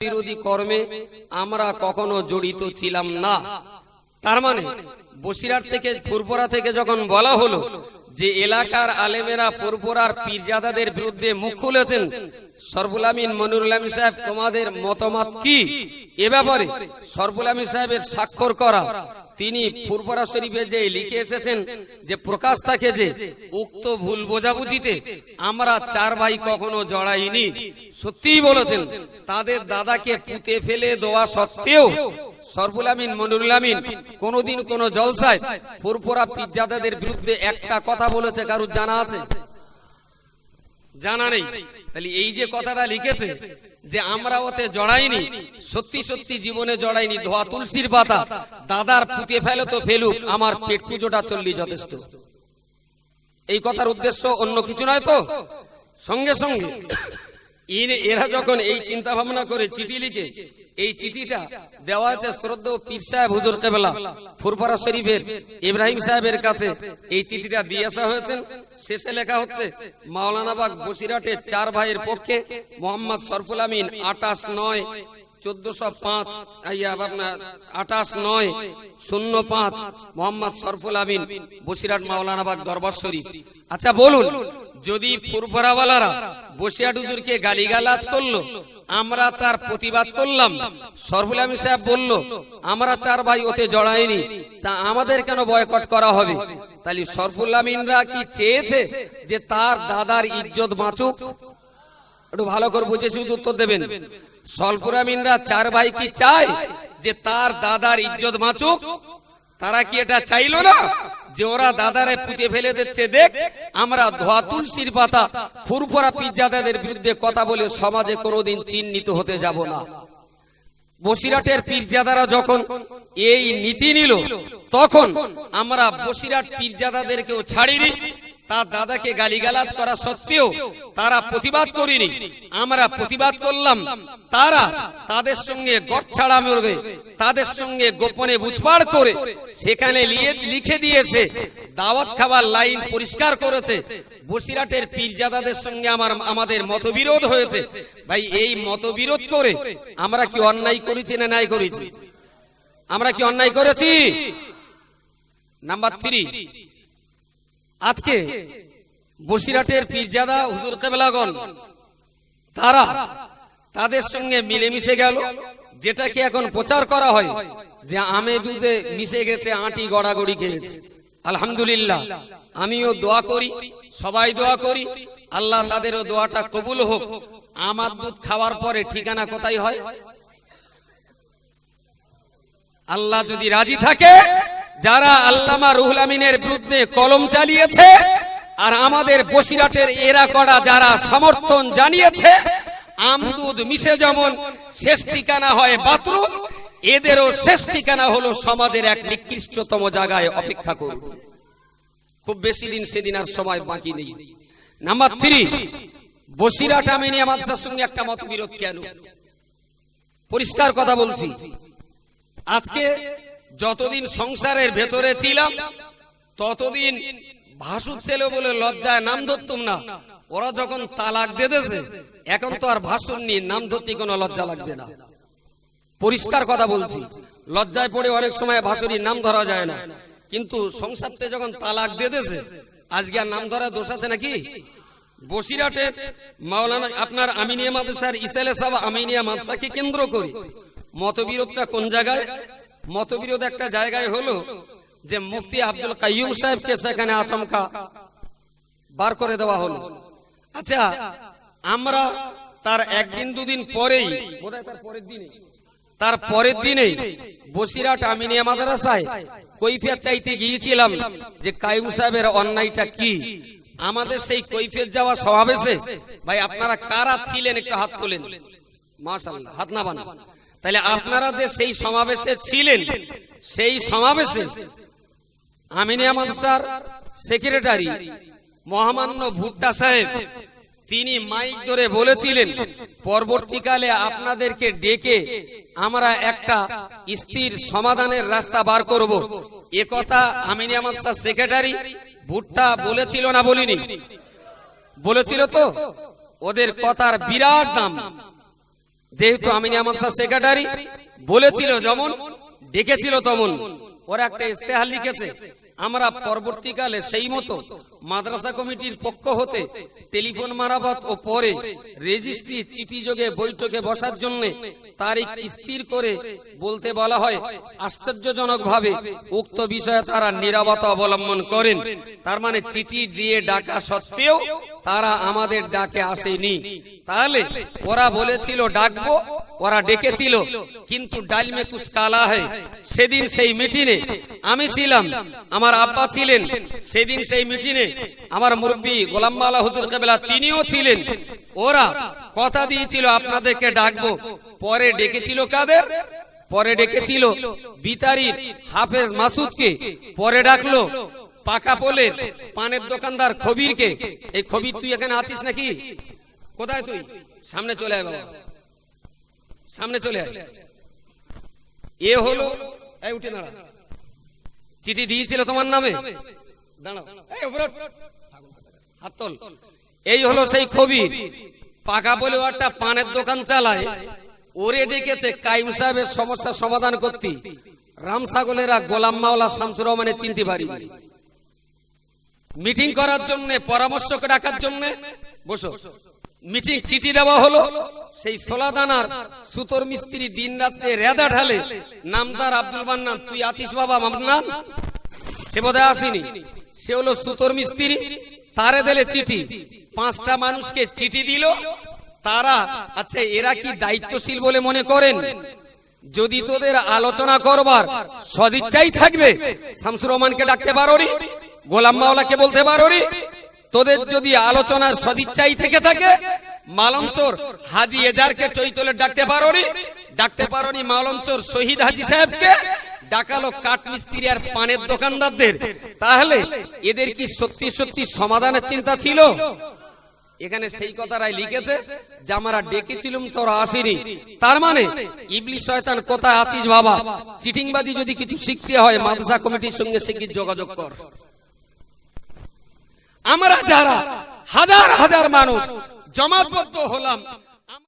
বিরোধী কর্মে আমরা কখনো জড়িত ছিলাম না। তার মানে বসিরার থেকে ফুরপুরা থেকে যখন বলা হলো যে এলাকার আলেমেরা ফুরপুরার পীরজাদাদের বিরুদ্ধে মুখ খুলেছেন, সরবুল আমিন সাহেব, তোমাদের মতামত কি? এ ব্যাপারে আমিন সাহেবের স্বাক্ষর করা তিনি ফুরপুরা শরীফে যে লিখে এসেছেন, যে প্রকাশ থাকে যে, উক্ত ভুল বোঝাবুঝিতে আমরা চার ভাই কখনো জড়াইনি। সত্যিই বলেছেন, তাদের দাদাকে পুঁতে ফেলে দেওয়া সত্ত্বেও সরবুল আমিন, মনুরুল আমিন কোন জলসায় ফুরফুরা পিজ্জাদাদের বিরুদ্ধে একটা কথা বলেছে, কারুর জানা আছে? জানা নেই। তাহলে এই যে কথাটা লিখেছে যে আমরা ওতে জড়াইনি, সত্যি সত্যি জীবনে জড়াইনি, ধোয়া তুলসীর পাতা, দাদার ফুটে ফেলে তো ফেলুক, আমার পেট পুজোটা চললি যথেষ্ট। এই কথার উদ্দেশ্য অন্য কিছু নয় তো? সঙ্গে সঙ্গে এরা যখন এই চিন্তা ভাবনা করে চিঠি লিখে এই চিঠিটা দেওয়া আছে শ্রদ্ধা পীর সাহেব হুজুর কেবলা, ফুরফারা শরীফের ইব্রাহিম সাহেবের কাছে। এই চিঠিটা দিয়ে আসা হয়েছে। শেষে লেখা হচ্ছে মাওলানাবাগ বসিরহাটের চার ভাইয়ের পক্ষে মোহাম্মদ সরফুল আমিন আটাশ নয় চোদ্দশো পাঁচ আপনার আঠাশ নয় শূন্য পাঁচ মোহাম্মদ সরফুল আমিন বসিরহাট মাওলানাবাগ দরবার শরীফ। আচ্ছা বলুন, যদি ফুরফরাওয়ালারা বসিরহাট হুজুরকে গালিগালাজ করল আমরা তার প্রতিবাদ করলাম। সরফুল সাহেব বলল, আমরা চার ভাই ওতে জড়াইনি, তা আমাদের কেন বয়কট করা হবে? তাহলে সরফুল আমিনরা কি চেয়েছে যে তার দাদার ইজ্জত বাঁচুক? একটু ভালো করে বুঝে শুধু উত্তর দেবেন। সলপুরামিনরা চার ভাই কি চায় যে তার দাদার ইজ্জত বাঁচুক? তারা কি এটা চাইল না? যে ওরা দাদারে পুঁতে ফেলে দিচ্ছে? দেখ, আমরা ধোয়া তুলসির পাতা, ফুরফুরা পিজ্জাদাদের বিরুদ্ধে কথা বলে সমাজে কোনোদিন চিহ্নিত হতে যাব না। বসিরাটের পীরজাদারা যখন এই নীতি নিল, তখন আমরা বসিরাট পীরজাদাদেরকেও ছাড়িনি। তার দাদাকে গালিগালাজ করা সত্ত্বেও তারা প্রতিবাদ করিনি। আমরা প্রতিবাদ করলাম। তারা তাদের সঙ্গে গড়ছাড়া মরবে তাদের সঙ্গে গোপনে বুঝপাড় করে সেখানে লিখে দিয়েছে, দাওয়াত খাবার লাইন পরিষ্কার করেছে। বসিরাটের পীরজাদাদের সঙ্গে আমার আমাদের মতবিরোধ হয়েছে। ভাই, এই মতবিরোধ করে আমরা কি অন্যায় করেছি না নাই করেছি? আমরা কি অন্যায় করেছি? নাম্বার থ্রি আজকে বসিরাটের পীরজাদা হুজুর কেবলাগন তারা তাদের সঙ্গে মিলেমিশে গেল, যেটাকে এখন প্রচার করা হয় যে আমে দুধে মিশে গেছে, আটি গড়াগড়ি খেয়েছে। আলহামদুলিল্লাহ, আমিও দোয়া করি, সবাই দোয়া করি, আল্লাহ তাদেরও দোয়াটা কবুল হোক। আমার দুধ খাওয়ার পরে ঠিকানা কোথায় হয়? আল্লাহ যদি রাজি থাকে যারা আল্লামা রুহুল আমিনের বিরুদ্ধে কলম চালিয়েছে আর আমাদের বসিরাটের এরা করা যারা সমর্থন জানিয়েছে, আমদুদ মিশে যেমন শেষ ঠিকানা হয় বাথরুম, এদেরও শেষ ঠিকানা হলো সমাজের এক নিকৃষ্টতম জায়গায় অপেক্ষা করব খুব বেশি দিন সেদিন আর সময় বাকি নেই। নাম্বার থ্রি, বসিরাট আমিনিয়া মাদ্রাসার সঙ্গে একটা মতবিরোধ কেন? পরিষ্কার কথা বলছি। আজকে যতদিন সংসারের ভেতরে ছিলাম, ততদিন ভাসুর ছেলে বলে লজ্জায় নাম ধরতুম না। ওরা যখন তালাক দিতেছে এখন তো আর ভাসুর নিয়ে নাম ধরতে কোনো লজ্জা লাগবে না। পরিষ্কার কথা বলছি, লজ্জায় পড়ে অনেক সময় ভাসুরির নাম ধরা যায় না। কিন্তু সংসারতে যখন তালাক দিতেছে আজকে আর নাম ধরা দোষ আছে নাকি? বসিরাটের মাওলানা আপনার আমিনিয়া মাদ্রাসার ইসালে সাহেব আমিনিয়া মাদ্রাসাকে কেন্দ্র করে মতবিরোধটা কোন জায়গায়? মতবিরোধ একটা জায়গায় হলো যে মুফতি আব্দুল কাইয়ুম সাহেবকে সেখানে আচমকা বার করে দেওয়া হলো। আচ্ছা আমরা তার একদিন দুদিন পরেই তার পরের দিনে তার পরের দিনে বসিরাট আমিনিয়া মাদ্রাসায় কৈফিয়ত চাইতে গিয়েছিলাম যে কাইম সাহেবের অন্যায়টা কি? আমাদের সেই কৈফিয়ত যাওয়া সমাবেশে, ভাই আপনারা কারা ছিলেন একটু হাত তোলেন। মাশাআল্লাহ, হাত না বানা তাহলে আপনারা যে সেই সমাবেশে ছিলেন, সেই সমাবেশে আমিনিয়া মাদ্রাসার সেক্রেটারি মহামান্য ভুট্টা সাহেব, তিনি মাইক ধরে বলেছিলেন, পরবর্তীকালে আপনাদেরকে ডেকে আমরা একটা স্থির সমাধানের রাস্তা বার করব। এ কথা আমিনিয়া মাদ্রাসার সেক্রেটারি ভুট্টা বলেছিল না বলিনি। বলেছিল তো, ওদের কথার বিরাট দাম। যেহেতু আমিনী আমানসা সেক্রেটারি, বলেছিল যেমন, ডেকেছিল তেমন। ওরা একটা ইস্তেহার লিখেছে, আমরা পরবর্তীকালে সেই মতো মাদ্রাসা কমিটির পক্ষ হতে টেলিফোন মারাবাত ও পরে রেজিস্ট্রি চিঠি যোগে বৈঠকে বসার জন্য তারিখ স্থির করে বলতে বলা হয় আশ্চর্যজনক ভাবে উক্ত বিষয়ে তারা নিরাপত্তা অবলম্বন করেন। তার মানে চিঠি দিয়ে ডাকা সত্ত্বেও তারা আমাদের ডাকে আসেনি। তাহলে ওরা বলেছিল, ডাকবো। ওরা ডেকেছিল। কিন্তু ডালমে কুচ কালা হয়। সেদিন সেই মিটিনে আমি ছিলাম। আমার আব্বা ছিলেন। সেদিন সেই মিটিনে আমার মুরব্বী গোলাম মালা হুজুর কেবলা তিনিও ছিলেন। ওরা কথা দিয়েছিল, আপনাদেরকে ডাকবো। পরে ডেকেছিল কাদের? পরে ডেকেছিল বিতারির হাফেজ মাসুদকে। পরে ডাকলো পাকা বলে পানের দোকানদার খবিরকে, এই খবির তুই এখানে আছিস নাকি? কোথায় তুই? সামনে চলে আয় বাবা। সামনে চলে আয়। এ হলো? উঠে দাঁড়া। চিঠি দিয়েছিল তোমার নামে? দাঁড়াও। এই হলো সেই খবির। পাকা বলে একটা পানের দোকান চালায়। ওরে ডেকেছে কাইম সাহেবের সমস্যা সমাধান করতে। রাম ছাগলেরা গোলাম মাওলা শামসুর রহমানের চিনতে পারিনি। মিটিং করার জন্য পরামর্শ রাখার জন্য, বসো। মিটিং চিঠি দেওয়া হলো, সেই সোলাদানার সুতোর মিস্ত্রি দিন রাত্রে রেদা ঢালে, নামদার আব্দুল মান্নান, তুই আছিস বাবা মান্নান? সে বোধহয় আসেনি। সে হলো সুতোর মিস্ত্রি, তারে দিলে চিঠি। পাঁচটা মানুষকে চিঠি দিল, তারা আচ্ছা এরা কি দায়িত্বশীল বলে মনে করেন? যদি তোদের আলোচনা করবার সদিচ্ছাই থাকবে, শামসুর রহমানকে ডাকতে পারোনি গোলাম মাওলাকে বলতে পারোনি তোদের যদি আলোচনার সদিচ্ছাই থেকে থাকে মালঞ্চর হাজি এজারকে চৈতলে ডাকতে পারোনি ডাকতে পারোনি মালঞ্চর শহীদ হাজি সাহেবকে? ডাকালো কাঠ মিস্ত্রি আর পানের দোকানদারদের। তাহলে এদের কি সত্যি সত্যি সমাধানের চিন্তা ছিল? এখানে সেই কথাটাই লিখেছে যে আমরা ডেকেছিলাম, তোরা আসিনি। তার মানে ইবলি শয়তান কোথায় আছিস বাবা? চিটিংবাজি যদি কিছু শিখতে হয়, মাদ্রাসা কমিটির সঙ্গে শিগগির যোগাযোগ কর? আমরা যারা হাজার হাজার মানুষ জমাবদ্ধ হলাম